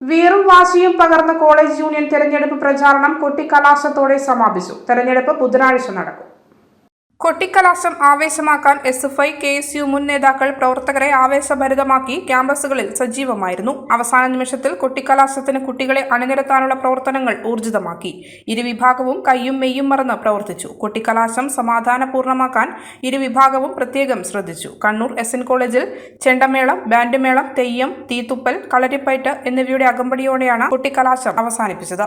വീറും വാശിയും പകർന്ന college union തെരഞ്ഞെടുപ്പ് പ്രചാരണം കൊട്ടിക്കലാശത്തോടെ സമാപിച്ചു. തെരഞ്ഞെടുപ്പ് ബുധനാഴ്ച നടക്കും. കൊട്ടിക്കലാശം ആവേശമാക്കാൻ S F I K S U മുൻ നേതാക്കൾ പ്രവർത്തകരെ ആവേശഭരിതമാക്കി ക്യാമ്പസുകളിൽ സജീവമായിരുന്നു. അവസാന നിമിഷത്തിൽ കൊട്ടിക്കലാശത്തിന് കുട്ടികളെ അണിനിരത്താനുള്ള പ്രവർത്തനങ്ങൾ ഊർജിതമാക്കി. ഇരുവിഭാഗവും കയ്യും മെയ്യും മറന്ന് പ്രവർത്തിച്ചു. കൊട്ടിക്കലാശം സമാധാനപൂർണമാക്കാൻ ഇരുവിഭാഗവും പ്രത്യേകം ശ്രദ്ധിച്ചു. കണ്ണൂർ എസ് എൻ കോളേജിൽ ചെണ്ടമേളം ബാൻഡ് മേളം തെയ്യം തീത്തുപ്പൽ കളരിപ്പയറ്റ് എന്നിവയുടെ അകമ്പടിയോടെയാണ് കൊട്ടിക്കലാശം അവസാനിപ്പിച്ചത്.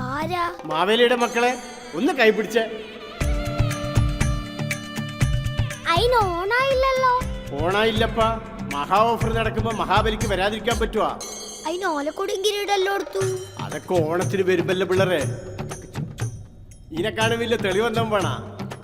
ആരാ? മാവേലിയുടെ മക്കളെ ഒന്ന് കൈപിടിച്ച് അയിന് ഓണായില്ലല്ലോ. ഓണായില്ലപ്പ. മഹാ ഓഫർ നടക്കുമ്പോ മഹാബലിക്ക് വരാതിരിക്കാൻ പറ്റുവാ. അയിന് ഓലക്കൊടിയും കിരീടല്ലോ എടുത്തു. അതൊക്കെ ഓണത്തിന് വരുമ്പല്ലേ പിള്ളേരെ. ഇതിനെക്കാളും വലിയ തെളിവെന്താ വേണ.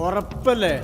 ഉറപ്പല്ലേ?